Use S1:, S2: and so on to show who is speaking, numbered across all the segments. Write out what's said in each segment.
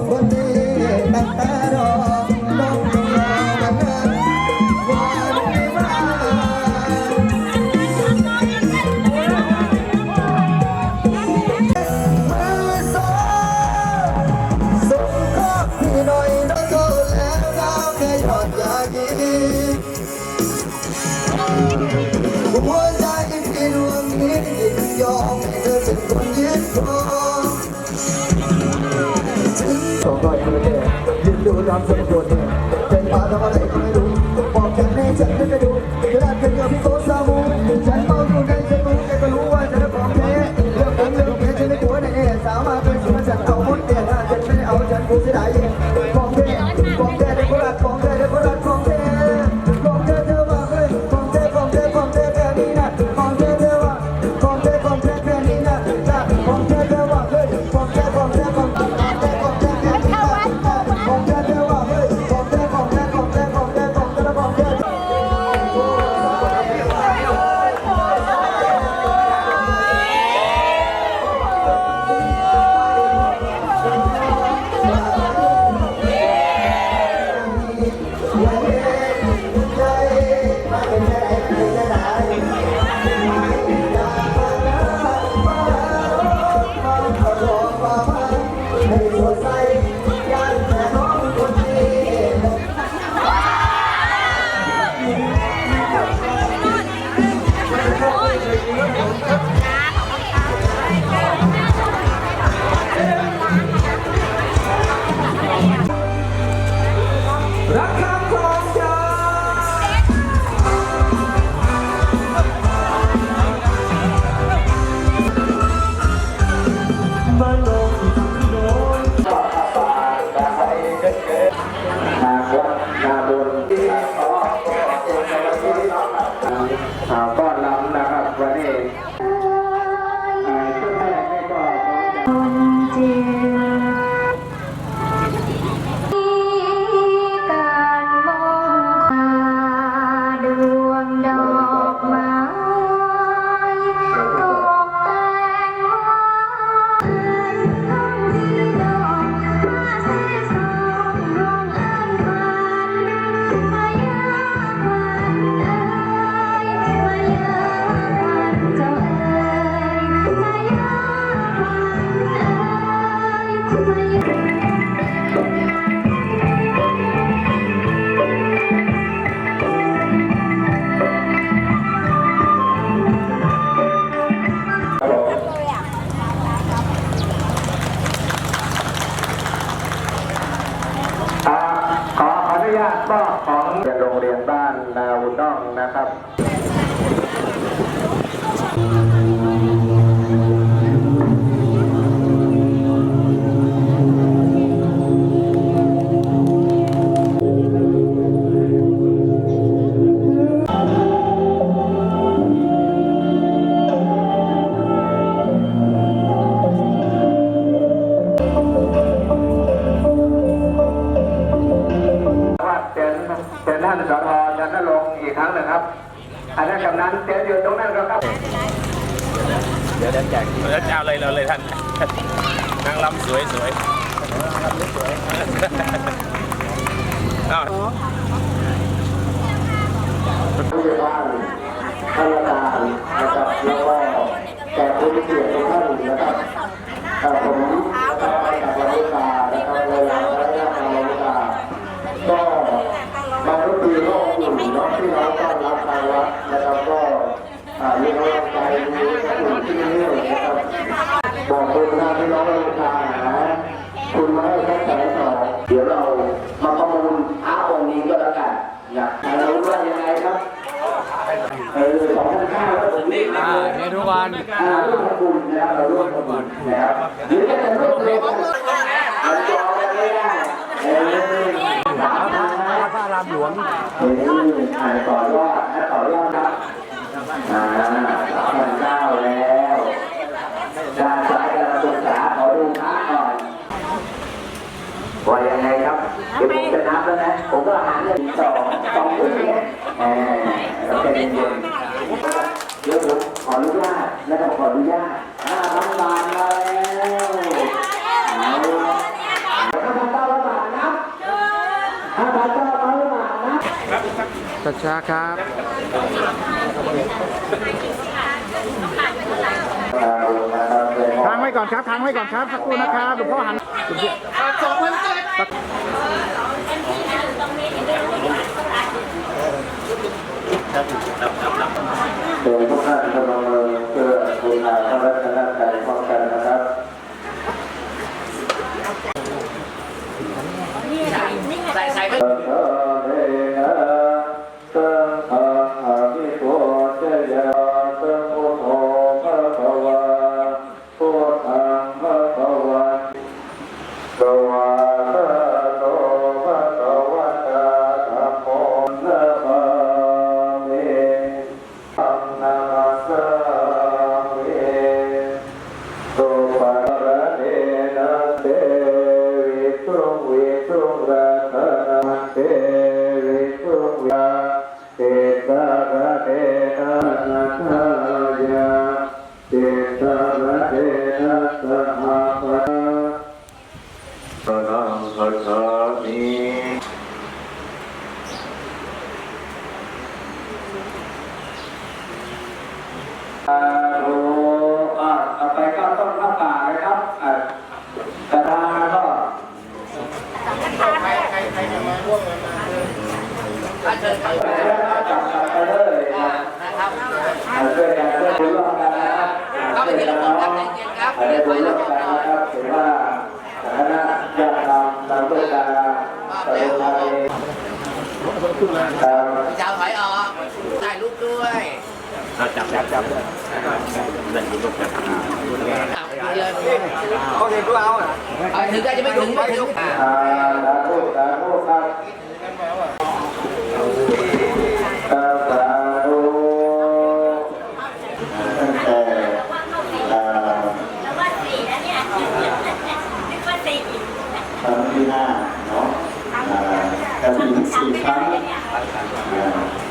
S1: ใรำ
S2: สมบูรณ์ นึ่งครับอันนั้นกำ
S3: นันเต็นอยู่ตรงนั้นก็ครับ
S4: เดี๋ยวแจกแล้วจะเอาเลยเราเลยท่านนางลำสวยสวยอ้าว
S3: ผู้ใหญ่บ้านท่านประธานนะครับแล้วก็แขกผู้มีเกียรติทุกท่านนะครับเอ่อผมนะครับจากลำลูกกานะครับเวลาและญาติลำลูกกาก็บางทุกปีก็อุ่นเนาะที่เราต้อนรับทางวัด นะครับก็ามีกำลังใจมีอุ่นที่นี่นะครับบอกคุณนะพี่น้องลำลูกกาคุณมาให้แค่แสนสองเดี๋ยวเรามาประมูลพระองค์นี้ก็แล้วกันอยากจะรู้ว่ายังไงครับเออสองพันห้าแล้วผมนี่อ่า
S4: เนี่ยทุกวัน
S3: ร่วมทำบุญนะครับเราร่วมทำบุญนะครับหรือจะเป็นร่วมเดียวกันมันจองกันไม่ได้เออสามพันนะ
S4: พระรามหลวง
S3: เอออ่านต่อยอดนะต่อ ยอดครับอ่าสามพันเก้าแล้วด้านซ้ายกำลังศึกษาขอดูพระก่อนว่ายังไงครับเดี๋ยวผมจะนับแล้วนะ ผมก็หาเงินสองสองถึงเนี่ยเออแล้วจะเย็นเดี๋ยวผมขออนุญาตนะครับขออนุญาตห้าพันบาทมาแล้วเอาห้าพันเก้าร้อยบาทนะห้าพันเก้าร้อยบาทนะ
S4: ช้าๆครับ
S3: ทาง
S4: ทางไว้ก่อนครับทางไว้ก่อนครับสักครู่นะครับหลวงพ่อหัน
S3: เดี๋ยวทุกท่านจะมาเ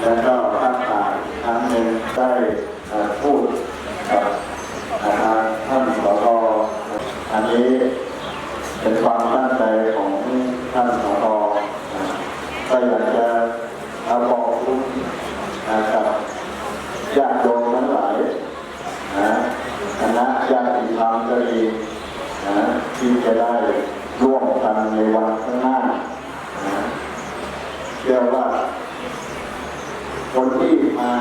S3: แล้วก็ภาคป่านครั้งหนึ่งได้อ่าพูดกับอ่าทางท่านสทอันนี้เป็นความตั้งใจของท่านสทอ่าก็อยากจะเอาบอกคุณอ่ากับญาติโยมทั้งหลายนะคณะญาติธรรมก็ดีนะที่จะได้ร่วมกันในวันข้างหน้านะเชื่อว่า คนที่มา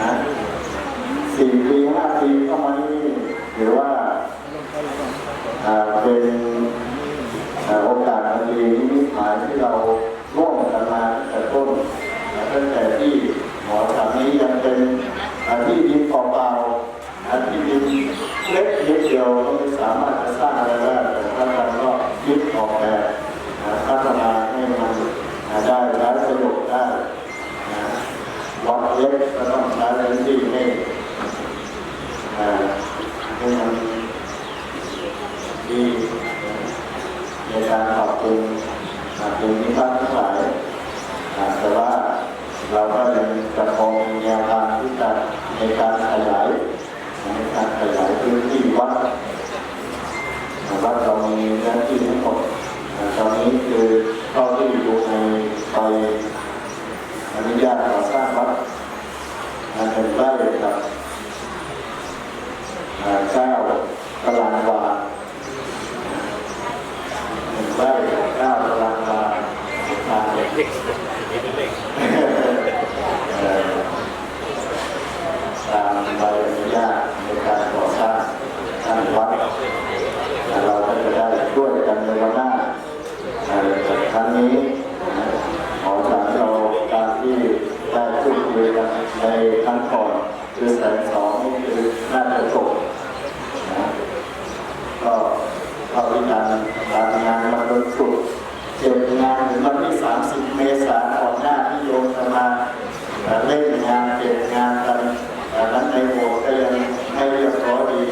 S3: นะสี่ปีห้าปีเข้ามานี่หรือว่าอ่า เป็นโอกาสอันดีที่หายที่เรา
S5: เล็กก็ต้องใช้พื้นที่ให้อ่าให้มันดีในการปรับปรุงอ่าภูมิทัศน์ทั้งหลายอ่าแต่ว่าเราก็ยังจะคงมีแนวทางที่จะในการขยายในการขยายพื้นที่วัด วัดเรามีเนื้อที่ทั้งหมดอ่าตอนนี้คือเท่าที่ดูในไปอนุญาตก่อสร้างวัดอ่าหนึ่งไร่กับอ่าเก้าตารางวาหนึ่งไร่กับเก้าตารางวา ทางเด็กเอ่อตามใบอนุญาตในการก่อสร้างสร้างวัด เราก็จะได้ช่วยกันในวันหน้าเอ่อครั้งนี้นะขอสารเราการที่ได้พูดคุยกันในครั้งก่อนคือแสนสองนี่คือน่าจะจบนะก็เข้าที่การการงานมาโดนสุดเก็บงานถึงวันที่ 30 เมษายนก่อนหน้าที่โยมจะมาเอ่อเล่นงานเก็บงานกันเอ่อนั้นในโบสถ์ก็ยังไม่เรียบร้อยดี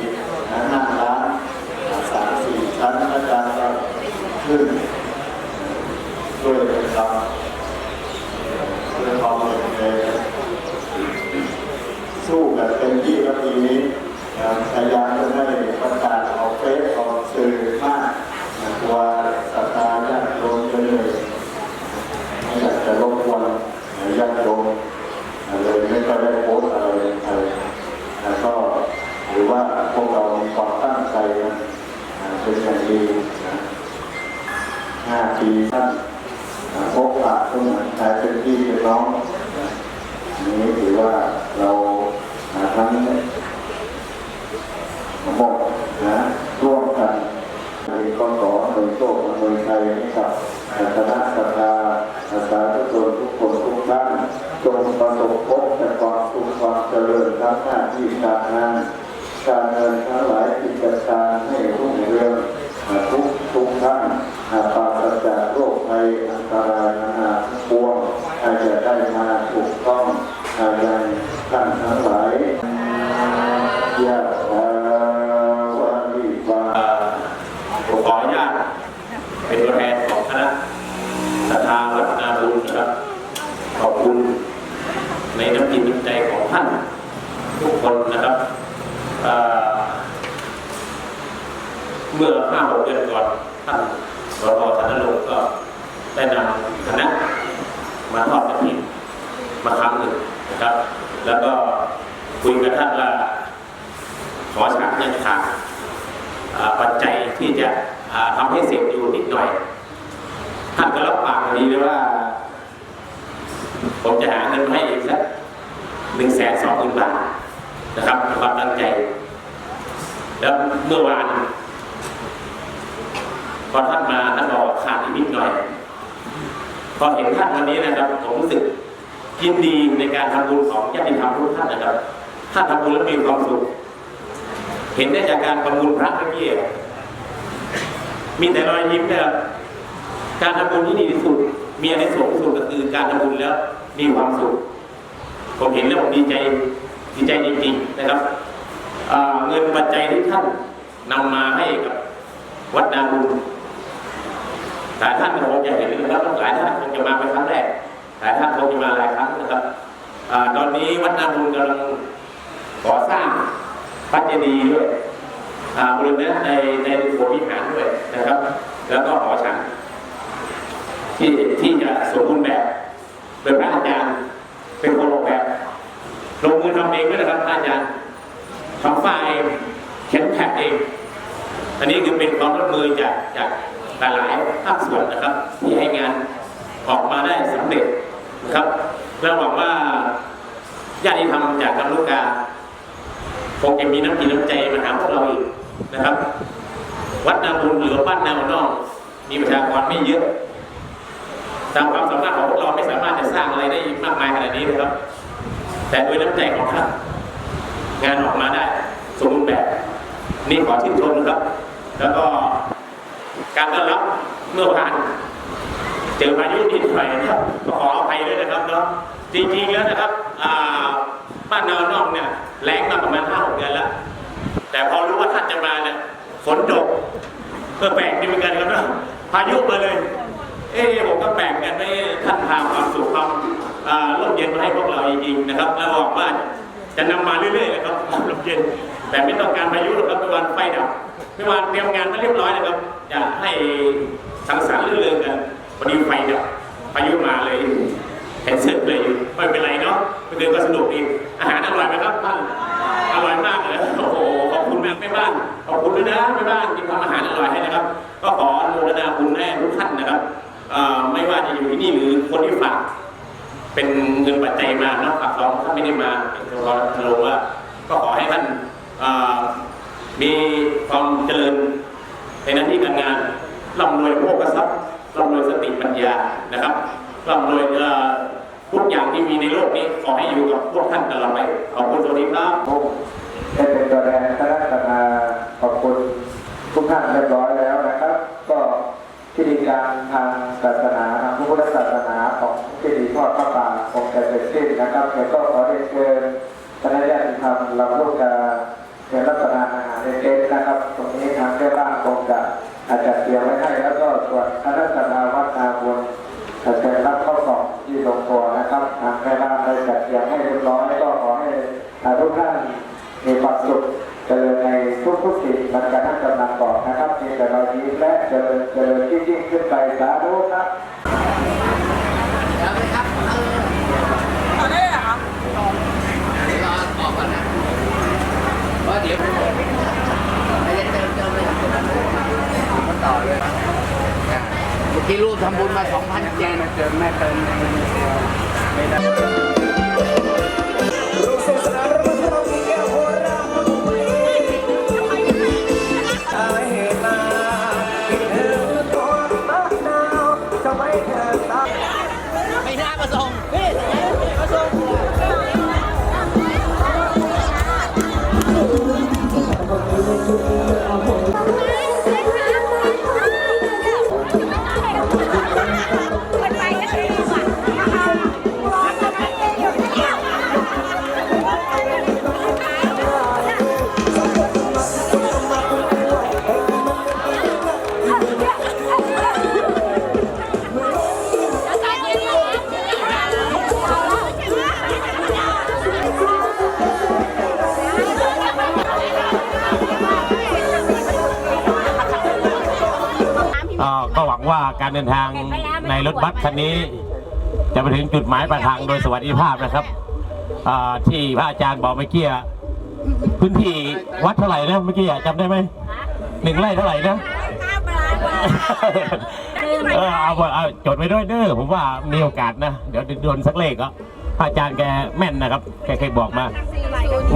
S5: นะนั่งร้าน สามสี่ชั้นอาจารย์ก็ขึ้นช่วยกันทำเพื่อความเป็นเองสู้ กันเต็มที่แล้วปีนี้พยายามจะไม่ประกาศออกเฟซออกสื่อมากนะกลัวศรัทธาญาติโยมจะเหนื่อยไม่อยากจะรบกวนญาติโยมเลยไม่ค่อยได้โพสอะไรไปแล้วก็หรือว่าพวกเรามีความตั้งใจนะเป็นอย่างดีนะห้าปีท่านพบปะก็เหมือนกลายเป็นพี่เป็นน้องนี้ถือว่าเรา ทั้งหมดนะร่วมกันในก็ขอหน่วยโชคหน่วยชัยให้กับคณะสัตยาอาสาทุกคนทุกคนทุกท่านจงประสบพบแต่ความสุขความเจริญทั้งหน้าที่การงานการเงินทั้งหลายกิจการให้รุ่งเรืองทุกทุกท่านปราศจากโรคภัยอันตรายนานาทั้งปวงอาจจะได้มาถูกต้องอย่างท่านทั้งหลายยะถาวาริวา
S4: ผมขออนุญาตเป็นตัวแทนของคณะศรัทธาวัฒนาบุญนะครับ ขอบคุณในน้ำจิตน้ำใจของท่านทุกคนนะครับเอ่อเมื่อห้าหกเดือนก่อนท่านสรธนรงค์ก็ได้นำคณะมาทอดกระถิ่นมาครั้งหนึ่งนะครับ แล้วก็คุยกับท่านว่าขอฉากยังขาด อ่าปัจจัยที่จะอ่าทำให้เสร็จอยู่นิดหน่อย ท่านก็รับปากดีเลยว่า ผมจะหาเงินมาให้อีกสักหนึ่งแสนสองหมื่นบาทนะครับความตั้งใจ แล้วเมื่อวานพอท่านมาท่านบอกขาดอีกนิดหน่อย พอเห็นท่านวันนี้นะครับ ผมรู้สึกยินดีในการทำบุญของญาติธรรมทุกท่านนะครับท่านทำบุญแล้วมีความสุข เห็นได้จากการประมูลพระเมื่อกี้มีแต่รอยยิ้มนะครับการทำบุญที่ดีที่สุด มีอะไรสูงสุดก็คือการทำบุญแล้วมีความสุข ผมเห็นแล้วผมดีใจดีใจจริงๆนะครับเงินปัจจัยที่ท่าน นำมาให้กับวัดนาบุญหลายท่านคงจะเห็นนะครับหลายท่านคงจะมาเป็นครั้งแรกหลายท่านคงจะมาหลายครั้งนะครับตอนนี้วัดนาบุญกำลังก่อสร้างพระเจดีย์ด้วยบริเวณในในโบสถ์วิหารด้วยนะครับ แล้วก็หอฉันที่ที่จะสมบูรณ์แบบเป็นพระอาจารย์เป็นคนออกแบบลงมือทำเองด้วยนะครับอาจารย์ทำฝ้าเองเขียนแท็กเอง อันนี้คือเป็นความร่วมมือจากจากหลายๆภาคส่วนนะครับ ที่ให้งานออกมาได้สำเร็จนะครับและหวังว่าญาติธรรมจากกัมพูชาคงจะมีน้ำจิตน้ำใจมาหาพวกเราอีกนะครับ วัดนาบุญหรือว่าบ้านนาวนอก มีประชากรไม่เยอะตามความสามารถของพวกเราไม่สามารถจะสร้างอะไรได้มากมายขนาดนี้นะครับ แต่ด้วยน้ำใจของท่านงานออกมาได้สมบูรณ์แบบ นี่ขอชื่นชมนครับ แล้วก็การต้อนรับเมื่อวานเจอพายุนิดหน่อยนครับขออภัยด้วยนะครับเนาะจริงๆแล้วนะครับบ้านนานอกเนี่ยแรงมาประมาณห้าหกเดือนแล้ว แต่พอรู้ว่าท่านจะมาเนี่ยฝนตกก็แปลกดีเหมือนกันครับเนอะพายุมาเลย เอ๊ผมก็แปลกกันไม่ท่านพาความสุขความร่มเย็นมาให้พวกเราจริงๆนะครับ แล้วบอกว่าจะนำมาเรื่อยๆเลยครับความร่มเย็น แต่ไม่ต้องการพายุหรอกครับเป็นวันไฟดับเป็นวันเตรียมงานมาเรียบร้อยนะครับอยากให้สังสรรค์เรื่อยๆกันพอดีไฟดับพายุมาเลยเห็นเสร็จเลยไม่เป็นไรเนาะเมื่อคืนก็สนุกดีอาหารอร่อยไหมครับท่านอร่อยมากเลยโอ้โหขอบคุณแม่แม่บ้านขอบคุณด้วยนะแม่บ้านที่ทำอาหารอร่อยให้นะครับ ก็ขออนุโมทนาบุญให้ทุกท่านนะครับไม่ว่าจะอยู่ที่นี่หรือคนที่ฝากเป็นเงินปัจจัยมาเนาะฝากสองท่านไม่ได้มาเป็นตัวทะลงว่าก็ขอให้ท่าน มีความเจริญในหน้าที่การงานร่ำรวยโภคทรัพย์ร่ำรวยสติปัญญานะครับร่ำรวยเอ่อทุกอย่างที่มีในโลกนี้ขอให้อยู่กับพวกท่านตลอดไปขอบคุณสวัสดีครับ
S6: ผมได้เป็นตัวแทนคณะทำงาขอบคุณทุกท่านเรียบร้อยแล้วนะครับ ก็พิธีการทางศาสนาทางพุทธศาสนาของพิธีทอดพระป่าคงจะเสร็จสิ้นนะครับเดี๋ยวก็ขอเรียนเชิญคณะญาติธรรมเราลูก จะเรับประทานอาหารในเต็นท์นะครับ ตรงนี้ทางแม่บ้านคงจะอาจจะเตรียมไว้ให้แล้วก็ส่วนคณะศาสนาวัดนาบุญจะเชิญรับเข้ากล่องที่ลงตัวนะครับ ทางแม่บ้านได้จัดเตรียมให้เรียบร้อยก็ขอให้ทุกท่านมีความสุขเจริญในทุกทุกๆสิ่งมันกระทั่งกำลังบอกนะครับมีแต่เรายิ้มและเจริญเจริญยิ่งยิ่งขึ้นไปสาธุครับ
S7: เดี๋ยวไปครับเออตอนนี้เหรอเดี๋ยวรอออกก่อนนะ เดี๋ยวไม่ได้เติมเติมเลยมันต่อเลยอะเมื่อกี้รูปทำบุญมา2,000เจนเติมแม่เติมไม่ได้
S4: หวังว่าการเดินทางในรถบัสคันนี้ จะไปถึงจุดหมายปลายทางโดยสวัสดิภาพนะครับอ่าที่พระอาจารย์บอกเมื่อกี้อะพื้นที่วัดเท่าไหร่นะเมื่อกี้อะจำได้ไหมหนึ่งไร่เท่าไหร่นะเออเอาเอาเอาจดไว้ด้วยเด้อผมว่ามีโอกาสนะ เดี๋ยวโดนสักเลขก็พระอาจารย์แกแม่นนะครับ แกเคยบอกมา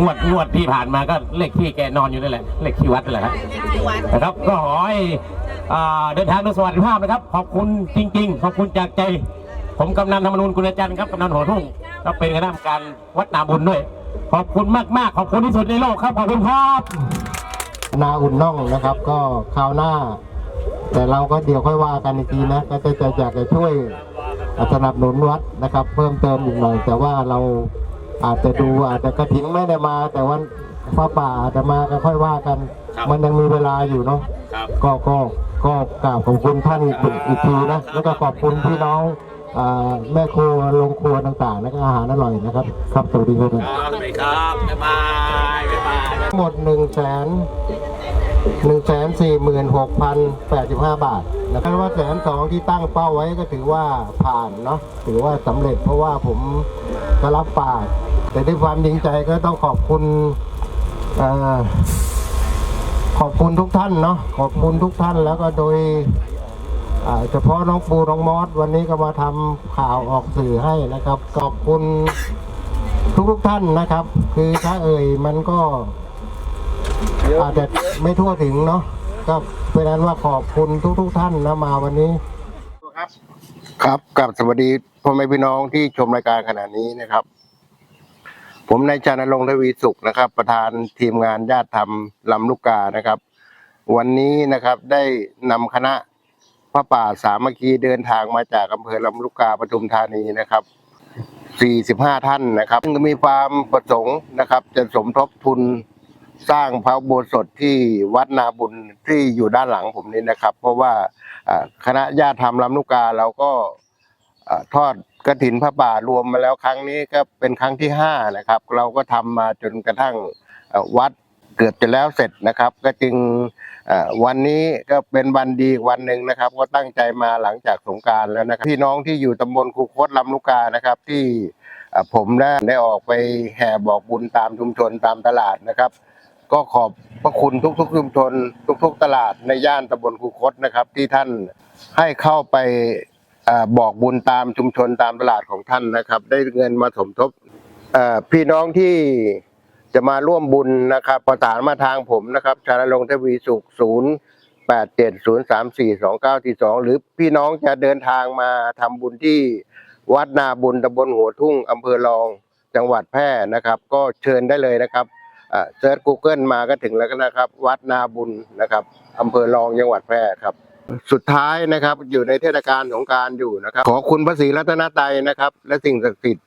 S4: งวดงวดที่ผ่านมาก็เลขที่แกนอนอยู่นั่นแหละ เลขที่วัดนั่นแหละครับนะครับ ก็ขอให้อ่า เดินทางโดยสวัสดิภาพนะครับ ขอบคุณจริง ๆ ขอบคุณจากใจ ผมกำนันธรรมนูญกุลจันทร์ครับกำนันหัวทุ่งก็เป็นคณะกรรมการวัดนาบุญด้วย ขอบคุณมากๆ ขอบคุณที่สุดในโลกครับ ขอบคุณครับ
S6: นาอุ่นน่องนะครับ ก็คราวหน้า แต่เราก็เดี๋ยวค่อยว่ากันอีกทีนะก็จะจะอยากจะช่วยสนับสนุนวัดนะครับ เพิ่มเติมอีกหน่อย แต่ว่าเราอาจจะดูอาจจะกระถิ่นไม่ได้มา แต่ว่าพระป่าอาจจะมาก็ค่อยว่ากัน
S4: ครับ
S6: มันยังมีเวลาอยู่เนาะ
S4: ครับ
S6: ก็ก็ ก็กราบขอบคุณท่านอีกอีกทีนะแล้วก็ขอบคุณพี่น้องอ่าแม่ครัวโรงครัวต่างๆ แล้วก็อาหารอร่อยนะครับ ครับสวัสดีครับ
S4: สวัสดีครับบ๊ายบายบ๊ายบาย
S6: ทั้งหมด1นึ่งแสนหนึ่งแสนสี่หมื่นหกพันแปดสิบห้าบาทนะครับว่าแสนสองที่ตั้งเป้าไว้ก็ถือว่าผ่านเนาะถือว่าสำเร็จเพราะว่าผมก็รับปากแต่ด้วยความจริงใจก็ต้องขอบคุณเอ่อ ขอบคุณทุกท่านเนาะขอบคุณทุกท่านแล้วก็โดยอ่าเฉพาะน้องปูน้องมอสวันนี้ก็มาทำข่าวออกสื่อให้นะครับ ขอบคุณทุกทุกๆท่านนะครับ คือถ้าเอ่ยมันก็อาจจะไม่ทั่วถึงเนาะก็เป็นนั้นว่าขอบคุณทุกทุกๆท่านนะมาวันนี้ครับกับสวัสดีพ่อแม่พี่น้องที่ชมรายการขณะนี้นะครับ ผมนายชานรงค์ทวีสุขนะครับ ประธานทีมงานญาติธรรมลำลูกกานะครับ วันนี้นะครับได้นำคณะพระป่าสามัคคีเดินทางมาจากอำเภอลำลูกกาปทุมธานีนะครับ
S8: 45 ท่านนะครับซึ่งมีความประสงค์นะครับ จะสมทบทุนสร้างพระโบสถที่วัดนาบุญที่อยู่ด้านหลังผมนี้นะครับ เพราะว่าคณะญาติธรรมลำลูกกาเราก็ทอด กระถินพระป่ารวมมาแล้วครั้งนี้ก็เป็นครั้งที่ห้านะครับ เราก็ทำมาจนกระทั่งวัดเกือบจะแล้วเสร็จนะครับ ก็จึงวันนี้ก็เป็นวันดีวันหนึ่งนะครับ ก็ตั้งใจมาหลังจากสงการแล้วนะครับพี่น้องที่อยู่ตำบลคูคตลำลูกกานะครับที่ผมได้ได้ออกไปแห่บอกบุญตามชุมชนตามตลาดนะครับ ก็ขอบพระคุณทุกๆชุมชนทุก ๆ ตลาดในย่านตำบลคูคตนะครับ ที่ท่านให้เข้าไป บอกบุญตามชุมชนตามตลาดของท่านนะครับ ได้เงินมาสมทบพี่น้องที่จะมาร่วมบุญนะครับประสานมาทางผมนะครับชาลงทวีสุขศูนย์แปดเจ็ดศูนย์สามสี่สองเก้าที่สองหรือพี่น้องจะเดินทางมาทำบุญที่วัดนาบุญตำบลหัวทุ่งอำเภอรองจังหวัดแพร่นะครับ ก็เชิญได้เลยนะครับเซิร์ช Google มาก็ถึงแล้วนะครับ วัดนาบุญนะครับอำเภอรองจังหวัดแพร่ครับ สุดท้ายนะครับ อยู่ในเทศกาลสงการอยู่นะครับ ขอคุณพระศรีรัตนตรัยนะครับ และสิ่งศักดิ์สิทธิ์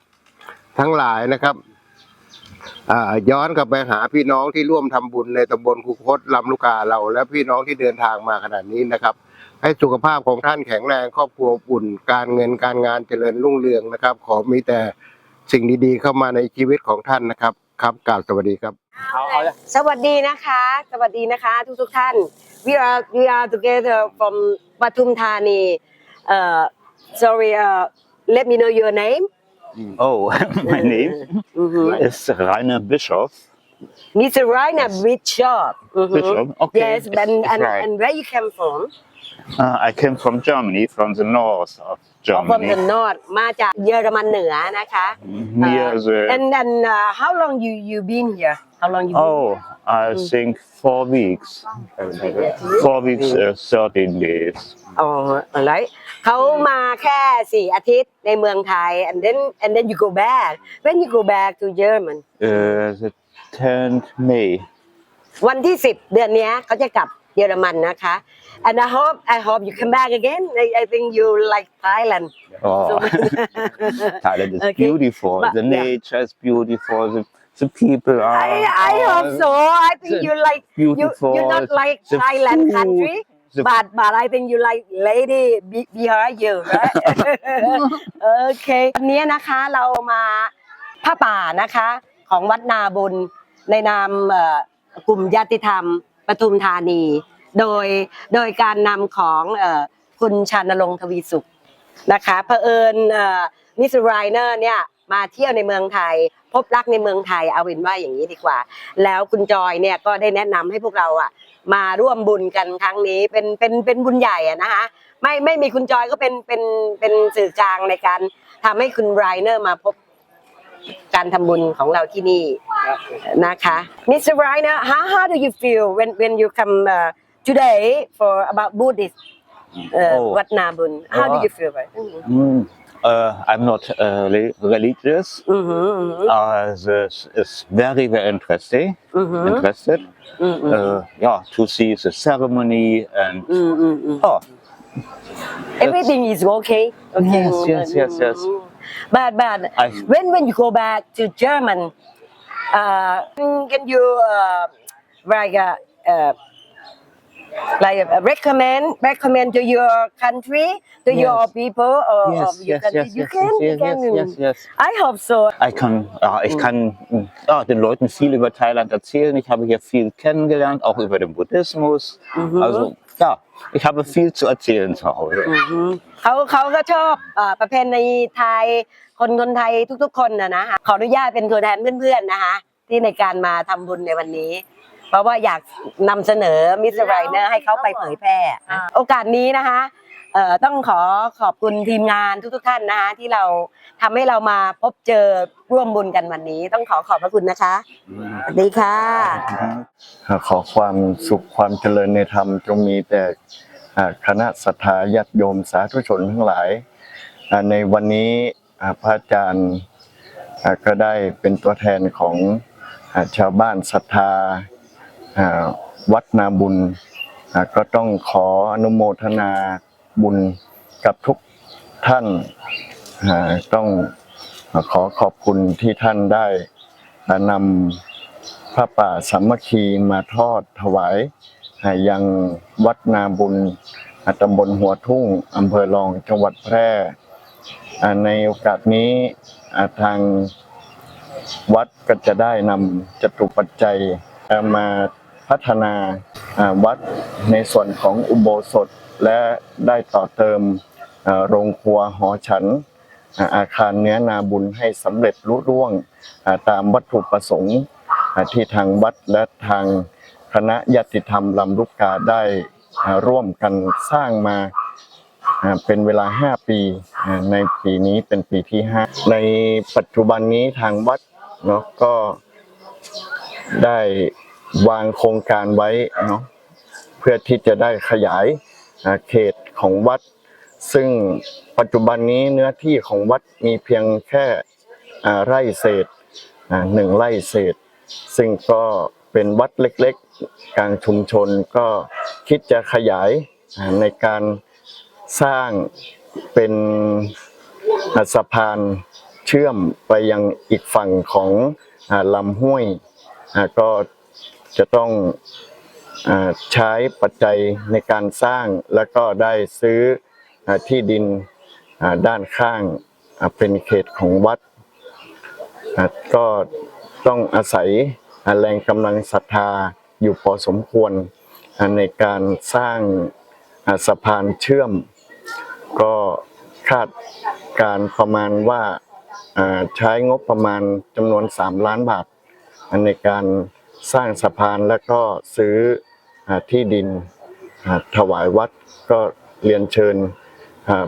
S8: ทั้งหลายนะครับย้อนกลับไปหาพี่น้องที่ร่วมทำบุญในตำบลคุคตลำลูกกาเรา และพี่น้องที่เดินทางมาขนาดนี้นะครับ ให้สุขภาพของท่านแข็งแรงครอบครัวอุ่น การเงินการงานเจริญรุ่งเรืองนะครับ ขอมีแต่สิ่งดีๆ เข้ามาในชีวิตของท่านนะครับ ครับกล่าวสวัสดีครับ
S9: สวัสดีนะคะ สวัสดีนะคะ ทุกทุกๆท่าน we are we are together from ปทุมธานี uh, sorry uh, let me know your name
S10: Oh, my name
S9: Mhm.
S10: is Rainer Bischoff.
S9: Mr. Rainer Bishop Mhm.
S10: Bishop, okay.
S9: yes and, and,
S10: Right.
S9: and where you come from
S10: Uh, I came from Germany, from the north of
S9: Oh, from the
S10: Germany,
S9: north มาจากเยอรมันเหนือนะคะ
S10: near
S9: Uh,
S10: the.
S9: and then uh, how long you you been here how long you been
S10: Oh, I think four weeks. Four weeks, uh, 13 days.
S9: อ๋ออะไรเขามาแค่สี่อาทิตย์ในเมืองไทย and then and then you go back when you go back to German
S10: Uh, the 10th May.
S9: วันที่ 10 เดือนเนี้ยเขาจะกลับเยอรมันนะคะ and I hope I hope you come back again I, I think you like Thailand
S10: Oh,
S9: So-
S10: Thailand is
S9: Okay.
S10: beautiful.
S9: But-
S10: the
S9: yeah.
S10: nature is beautiful. The, the people are.
S9: I I hope so I think you like you
S10: Beautiful.
S9: you not like
S10: The
S9: Thailand
S10: food,
S9: country
S10: the-
S9: but but I think you like lady be- behind you right โอเควันนี้นะคะเรามาผ้าป่านะคะ ของวัดนาบุญในนามเอ่อกลุ่มญาติธรรมปทุมธานี โดยโดยการนำของเอ่อคุณชานรงค์ทวีสุขนะคะเผอิญมิสไรเนอร์เนี่ย มาเที่ยวในเมืองไทย พบรักในเมืองไทยเอาเป็นว่าอย่างนี้ดีกว่า แล้วคุณจอยเนี่ยก็ได้แนะนำให้พวกเราอะมาร่วมบุญกันครั้งนี้เป็นเป็นเป็นบุญใหญ่อะนะคะไม่ไม่มีคุณจอยก็เป็นเป็นเป็นสื่อกลางในการทำให้คุณไรเนอร์มาพบการทำบุญของเราที่นี่นะคะ Mr. Reiner how how do you feel when when you come uh, today for about Buddhist uh,
S10: Oh.
S9: Wat Nabun how do
S10: Oh.
S9: you feel about it?
S10: Mm, uh, I'm not uh, re- religious.
S9: Mhm,
S10: Uh, this is very, very interesting.
S9: mhm,
S10: Interested.
S9: mhm, mhm,
S10: Uh, yeah, to see the ceremony and
S9: mhm, mhm.
S10: oh,
S9: Everything is okay. Okay.
S10: Yes, yes, yes, yes.
S9: But but
S10: I
S9: when when you go back to German, uh, can you uh, like uh, uh, like uh, recommend recommend to your country to your
S10: Yes.
S9: people or
S10: yes,
S9: of your
S10: yes,
S9: country?
S10: yes,
S9: you
S10: yes,
S9: can,
S10: yes,
S9: you can.
S10: yes, yes, yes.
S9: I hope so.
S10: Ich kann, ja, ich kann mm, ja, den Leuten viel über Thailand erzählen. Ich habe hier viel kennengelernt, auch über den Buddhismus.
S9: Mhm.
S10: Also ja, ich habe viel zu erzählen zu Hause.
S9: อือฮึเขาเขาก็ชอบเอ่อประเพณีไทยคนคนไทยทุกๆ คนนะนะขออนุญาตเป็นตัวแทนเพื่อนๆนะคะที่ในการมาทำบุญในวันนี้ เพราะว่าอยากนำเสนอมิสไรเนอร์ให้เขาไปเผยแพร่นะโอกาสนี้นะคะเอ่อต้องขอขอบคุณทีมงานทุกๆท่านนะคะที่เราทำให้เรามาพบเจอร่วมบุญกันวันนี้ ต้องขอขอบพระคุณนะคะสวัสดีค่ะ
S5: ขอความสุขความเจริญในธรรมจงมีแต่อ่าคณะศรัทธาญาติโยมสาธุชนทั้งหลายอ่าในวันนี้อ่าพระอาจารย์อ่าก็ได้เป็นตัวแทนของอ่าชาวบ้านศรัทธาอ่า วัดนาบุญก็ต้องขออนุโมทนาบุญกับทุกท่านต้องขอขอบคุณที่ท่านได้นำพระป่าสามัคคีมาทอดถวายยังวัดนาบุญตำบลหัวทุ่งอำเภอรองจังหวัดแพร่ในโอกาสนี้ทางวัดก็จะได้นำจตุปัจจัยมา พัฒนาวัดในส่วนของอุโบสถและได้ต่อเติมโรงครัวหอฉัน อาคารเนื้อนาบุญให้สำเร็จลุล่วงตามวัตถุประสงค์ที่ทางวัดและทางคณะญาติธรรมลำลูกกาได้ร่วมกันสร้างมาเป็นเวลา 5 ปี ในปีนี้เป็นปีที่ 5 ในปัจจุบันนี้ทางวัดเนาะก็ได้ วางโครงการไว้เนาะเพื่อที่จะได้ขยายเขตของวัด ซึ่งปัจจุบันนี้เนื้อที่ของวัดมีเพียงแค่ไร่เศษหนึ่งไร่เศษ ซึ่งก็เป็นวัดเล็กๆ กลางชุมชนก็คิดจะขยายในการสร้างเป็นสะพานเชื่อมไปยังอีกฝั่งของลำห้วยก็ จะต้องอใช้ปัจจัยในการสร้างแล้วก็ได้ซื้ออที่ดินด้านข้างเป็นเขตของวัด ก็ต้องอาศัยแรงกำลังศรัทธาอยู่พอสมควรในการสร้างสะพานเชื่อม ก็คาดการประมาณว่าอ่าใช้งบประมาณจำนวน 3 ล้านบาทในการ สร้างสะพานแล้วก็ซื้อที่ดินถวายวัดก็เรียนเชิญ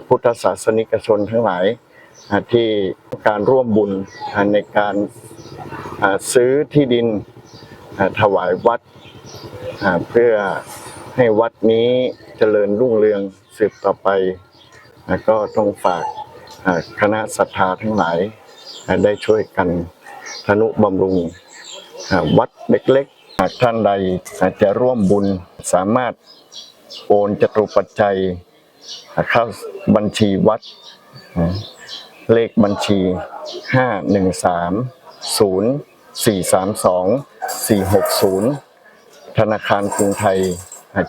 S5: พุทธศาสนิกชนทั้งหลายที่การร่วมบุญในการซื้อที่ดินถวายวัดเพื่อให้วัดนี้เจริญรุ่งเรืองสืบต่อไป ก็ต้องฝากคณะศรัทธาทั้งหลายได้ช่วยกันทนุบำรุง วัดเล็กๆหากท่านใดอาจจะร่วมบุญสามารถโอนจตุปัจจัยเข้าบัญชีวัด เลขบัญชี 513-0432-460 ธนาคารกรุงไทย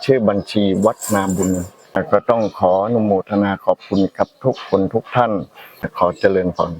S5: ชื่อบัญชีวัดนาบุญ ก็ต้องขออนุโมทนาขอบคุณกับทุกคนทุกท่าน ขอเจริญพร